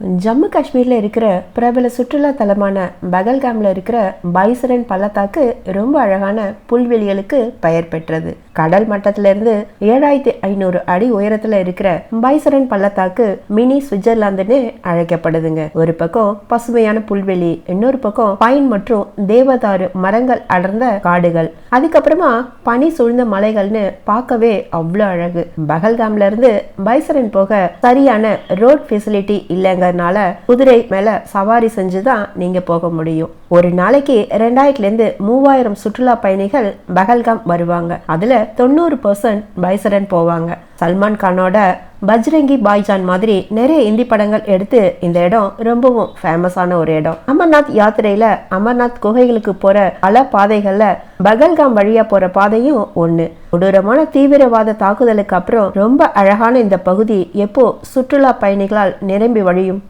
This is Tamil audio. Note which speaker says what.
Speaker 1: ஜம்மு காஷ்மீரில் இருக்கிற பிரபல சுற்றுலா தலமான பகல்காம்ல இருக்கிற பைசரன் பள்ளத்தாக்கு ரொம்ப அழகான புல்வெளிகளுக்கு பெயர் பெற்றது. கடல் மட்டத்திலிருந்து ஏழாயிரத்தி ஐநூறு அடி உயரத்துல இருக்கிற பைசரன் பள்ளத்தாக்கு மினி சுவிட்சர்லாந்துன்னு அழைக்கப்படுதுங்க. ஒரு பக்கம் பசுமையான புல்வெளி இன்னொரு பக்கம் பைன் மற்றும் தேவதாரு மரங்கள் அடர்ந்த காடுகள். அதுக்கப்புறமா பனி சூழ்ந்த மலைகள்னு பார்க்கவே அவ்வளோ அழகு. பகல்காம்ல இருந்து பைசரன் போக சரியான ரோட் ஃபெசிலிட்டி இல்லைங்க. இல்லைங்கறனால குதிரை மேல சவாரி செஞ்சு தான் நீங்க போக முடியும். ஒரு நாளைக்கு ரெண்டாயிரத்துல இருந்து மூவாயிரம் சுற்றுலா பயணிகள் பகல்காம் வருவாங்க. அதுல தொண்ணூறு பர்சன்ட் பைசரன் போவாங்க. சல்மான் கானோட பஜ்ரங்கி பாய்ஜான் மாதிரி நிறைய இந்தி படங்கள் எடுத்து இந்த இடம் ரொம்பவும் ஃபேமஸான ஒரு இடம். அமர்நாத் யாத்திரையில அமர்நாத் குகைகளுக்கு போற பல பாதைகள்ல பகல்காம் வழியா போற பாதையும் ஒண்ணு. கொடூரமான தீவிரவாத தாக்குதலுக்கு அப்புறம் ரொம்ப அழகான இந்த பகுதி எப்போ சுற்றுலா பயணிகளால் நிரம்பி வழியும்.